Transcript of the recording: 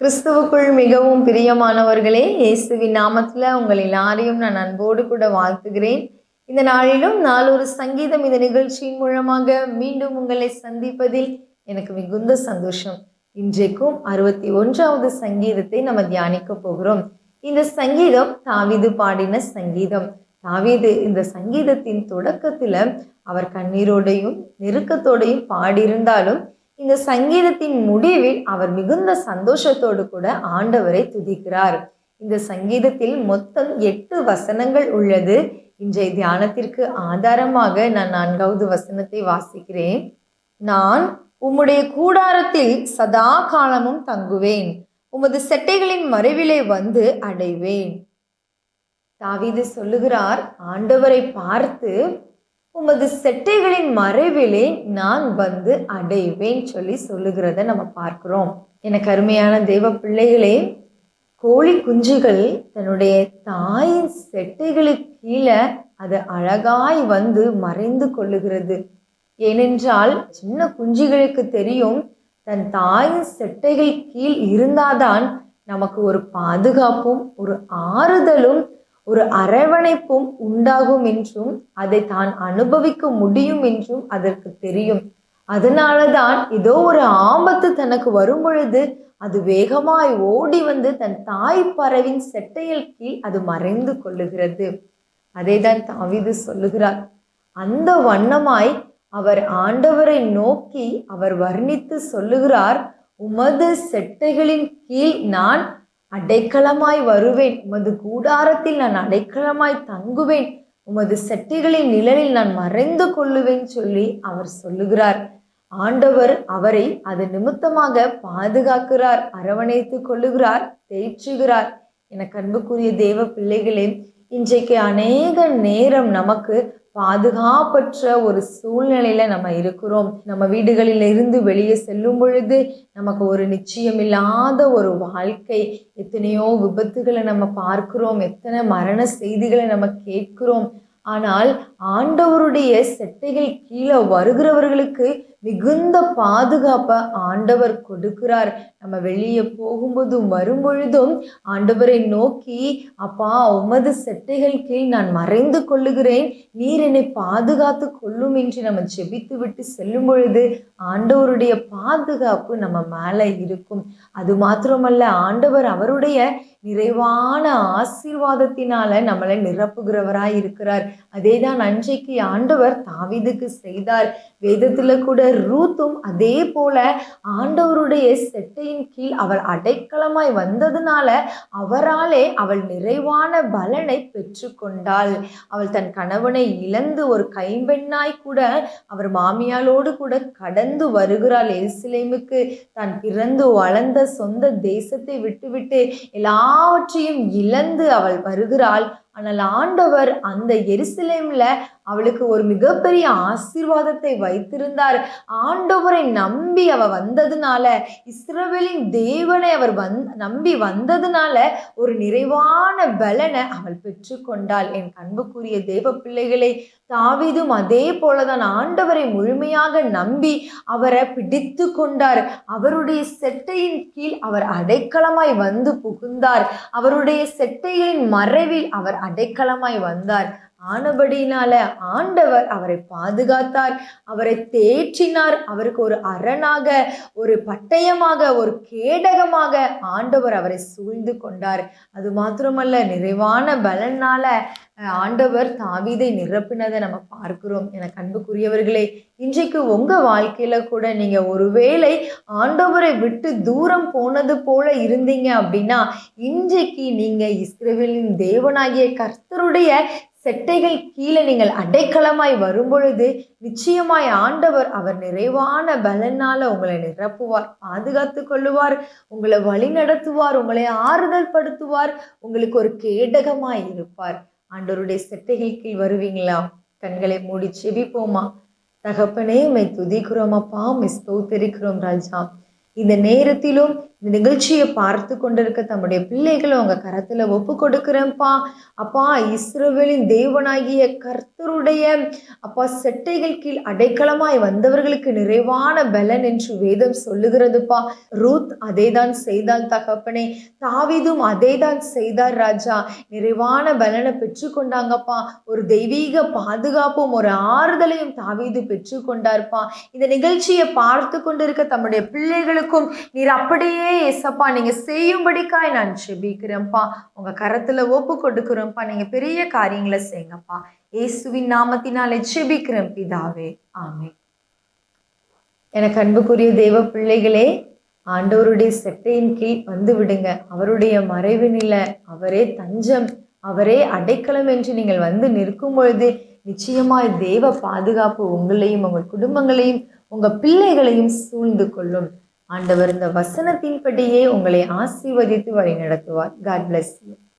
கிறிஸ்துவுக்குள் மிகவும் பிரியமானவர்களே இயேசுவின் நாமத்தில் உங்கள் எல்லாரையும் நான் அன்போடு கூட வாழ்த்துகிறேன். இந்த நாளிலும் நாலொரு சங்கீதம் இந்த நிகழ்ச்சியின் மூலமாக மீண்டும் உங்களை சந்திப்பதில் எனக்கு மிகுந்த சந்தோஷம். இன்றைக்கும் அறுபத்தி ஒன்றாவது சங்கீதத்தை நம்ம தியானிக்க போகிறோம். இந்த சங்கீதம் தாவீது பாடின சங்கீதம். தாவீது இந்த சங்கீதத்தின் தொடக்கத்துல அவர் கண்ணீரோடையும் நெருக்கத்தோடையும் பாடியிருந்தாலும் இந்த சங்கீதத்தின் முடிவில் அவர் மிகுந்த சந்தோஷத்தோடு கூட ஆண்டவரை துதிக்கிறார். இந்த சங்கீதத்தில் மொத்தம் எட்டு வசனங்கள் உள்ளது. இன்றைய தியானத்திற்கு ஆதாரமாக நான் நான்காவது வசனத்தை வாசிக்கிறேன். நான் உம்முடைய கூடாரத்தில் சதா காலமும் தங்குவேன். உமது செட்டைகளின் மறைவிலே வந்து அடைவேன். தாவீது சொல்லுகிறார் ஆண்டவரை பார்த்து உமது செட்டைகளின் மறைவிலே நான் வந்து அடைவேன் சொல்லி சொல்லுகிறத நம்ம பார்க்கிறோம். எனக்கு அருமையான தெய்வ பிள்ளைகளே கோழி குஞ்சுகள் தன்னுடைய தாயின் செட்டைகளுக்கு கீழே அது அழகாய் வந்து மறைந்து கொள்ளுகிறது. ஏனென்றால் சின்ன குஞ்சுகளுக்கு தெரியும் தன் தாயின் செட்டைகள் கீழ் இருந்தாதான் நமக்கு ஒரு பாதுகாப்பும் ஒரு ஆறுதலும் ஒரு அரவணைப்பும் உண்டாகும் என்றும் அதை தான் அனுபவிக்க முடியும் என்றும் அதற்கு தெரியும். அதனால தான் ஏதோ ஒரு ஆபத்து தனக்கு வரும் பொழுது அது வேகமாய் ஓடி வந்து தன் தாய் பறவின் செட்டையில் கீழ் அது மறைந்து கொள்ளுகிறது. அதை தான் தாவிது சொல்லுகிறார். அந்த வண்ணமாய் அவர் ஆண்டவரை நோக்கி அவர் வர்ணித்து சொல்லுகிறார் உமது செட்டைகளின் கீழ் நான் அடைக்கலமாய் வருவேன். உமது கூடாரத்தில் நான் அடைக்கலமாய் தங்குவேன். உமது செட்டிகளின் நிழலில் நான் மறைந்து கொள்ளுவேன் சொல்லி அவர் சொல்லுகிறார். ஆண்டவர் அவரை அது நிமித்தமாக பாதுகாக்கிறார் அரவணைத்து கொள்ளுகிறார் தேற்றுகிறார் என கண்புக்குரிய தேவ பிள்ளைகளே இன்றைக்கு அநேக நேரம் நமக்கு பாதுகாப்பற்ற ஒரு சூழ்நிலையில நம்ம இருக்கிறோம். நம்ம வீடுகளில் இருந்து வெளியே செல்லும் பொழுது நமக்கு ஒரு நிச்சயம் இல்லாத ஒரு வாழ்க்கை. எத்தனையோ விபத்துகளை நம்ம பார்க்கிறோம். எத்தனை மரண செய்திகளை நம்ம கேட்கிறோம். ஆனால் ஆண்டவருடைய செட்டைகள் கீழே வருகிறவர்களுக்கு மிகுந்த பாதுகாப்பை ஆண்டவர் கொடுக்கிறார். நம்ம வெளியே போகும்போதும் வரும்பொழுதும் ஆண்டவரை நோக்கி அப்பா உமது செட்டைகள் கீழ் நான் மறைந்து கொள்ளுகிறேன். நீர் என்னை பாதுகாத்து கொள்ளும் என்று நம்ம ஜெபித்து விட்டு செல்லும் பொழுது ஆண்டவருடைய பாதுகாப்பு நம்ம மேலே இருக்கும். அது மாத்திரமல்ல ஆண்டவர் அவருடைய நிறைவான ஆசீர்வாதத்தினால நம்மளை நிரப்புகிறவராய் இருக்கிறார். அதே தான் நன்றிக்கு ஆண்டவர் தாவிதுக்கு செய்தார். வேதத்துல கூட ரூத்தும் அதே போல ஆண்டவருடைய செட்டையின் கீழ் அவள் அடைக்கலமாய் வந்ததுனால அவராலே அவள் நிறைவான பலனை பெற்றுக்கொண்டாள். அவள் தன் கணவனை இழந்து ஒரு கைம்பெண்ணாய் கூட அவர் மாமியாலோடு கூட கடந்து வருகிறாள். எருசலேமுக்கு தான் பிறந்து வளர்ந்த சொந்த தேசத்தை விட்டுவிட்டு எல்லாவற்றையும் இழந்து அவள் வருகிறாள். ஆனால் ஆண்டவர் அந்த எருசலேம்ல அவளுக்கு ஒரு மிகப்பெரிய ஆசீர்வாதத்தை வைத்திருந்தார். ஆண்டவரை நம்பி அவ வந்ததுனால இஸ்ரவேலின் தேவனை அவர் வந் நம்பி வந்ததுனால ஒரு நிறைவான பலனை அவள் பெற்றுக்கொண்டாள். என் அன்புக்குரிய தேவ பிள்ளைகளை தாவிதும் அதே போலதான் ஆண்டவரை முழுமையாக நம்பி அவரை பிடித்து கொண்டார். அவருடைய செட்டையின் கீழ் அவர் அடைக்கலமாய் வந்து புகுந்தார். அவருடைய செட்டைகளின் மறைவில் அவர் அடைக்கலமாய் வந்தார். ஆனபடியினால ஆண்டவர் அவரை பாதுகாத்தார் அவரை தேற்றினார். அவருக்கு ஒரு அரணாக ஒரு பட்டயமாக ஒரு கேடகமாக ஆண்டவர் அவரை சூழ்ந்து கொண்டார். அது மாத்திரமல்ல நிறைவான பலனால ஆண்டவர் தாவிதை நிரப்பினதை நம்ம பார்க்கிறோம். என அன்புக்குரியவர்களே இன்றைக்கு உங்க வாழ்க்கையில கூட நீங்க ஒருவேளை ஆண்டவரை விட்டு தூரம் போனது போல இருந்தீங்க அப்படின்னா இன்றைக்கு நீங்க இஸ்ரேவேலின் தேவனாகிய கர்த்தருடைய செட்டைகள் கீழே நீங்கள் அடைக்கலமாய் வரும்பொழுது நிச்சயமாய் ஆண்டவர் அவர் நிறைவான பலனால உங்களை நிரப்புவார் பாதுகாத்து கொள்ளுவார் உங்களை வழி நடத்துவார் உங்களை ஆறுதல் படுத்துவார் உங்களுக்கு ஒரு கேடகமாய் இருப்பார். ஆண்டவருடைய செட்டைகள் கீழ் வருவீங்களா? கண்களை மூடி செவிப்போமா தகப்பனே மை துதிக்கிறோம் அப்பா மிஸ் தோத்தரிக்கிறோம் ராஜா. இந்த நேரத்திலும் இந்த நிகழ்ச்சியை பார்த்து கொண்டிருக்க தம்முடைய பிள்ளைகளை உங்க கரத்துல ஒப்பு கொடுக்குறேன்ப்பா. அப்பா இஸ்ரோவேலின் தேவனாகிய கர்த்தருடைய அப்பா செட்டைகள் கீழ் அடைக்கலமாய் வந்தவர்களுக்கு நிறைவான பலன் என்று வேதம் சொல்லுகிறதுப்பா. ரூத் அதேதான் செய்தால் தகப்பனே. தாவீதும் அதேதான் செய்தார் ராஜா. நிறைவான பலனை பெற்றுக்கொண்டாங்கப்பா. ஒரு தெய்வீக பாதுகாப்பும் ஒரு ஆறுதலையும் தாவீது பெற்றுக்கொண்டார்ப்பா. இந்த நிகழ்ச்சியை பார்த்து கொண்டிருக்க தம்முடைய பிள்ளைகளுக்கும் நீர் அப்படியே ஏசப்பா நீங்கள் செய்யும்படிக்காய் நான் செபிக்கிறேன்ப்பா உங்க கரத்துல ஒப்பு கொடுக்குறேன்ப்பா. நீங்க பெரிய காரியங்களை செய்யுங்கப்பா. இயேசுவின் நாமத்தினாலே செபிக்கிறேன் பிதாவே. ஆமே எனக்கு அன்புக்குரிய தெய்வ பிள்ளைகளே ஆண்டவருடைய செட்டையின் கீழ் வந்து விடுங்க. அவருடைய மறைவினில அவரே தஞ்சம் அவரே அடைக்கலம் என்று நீங்கள் வந்து நிற்கும் பொழுது நிச்சயமாய் தேவ பாதுகாப்பு உங்களையும் உங்கள் குடும்பங்களையும் உங்க பிள்ளைகளையும் சூழ்ந்து கொள்ளும். ஆண்டவர் இந்த வசனத்தின்படியே உங்களை ஆசீர்வதித்து வழி நடத்துவார் காட் பிளஸ் யூ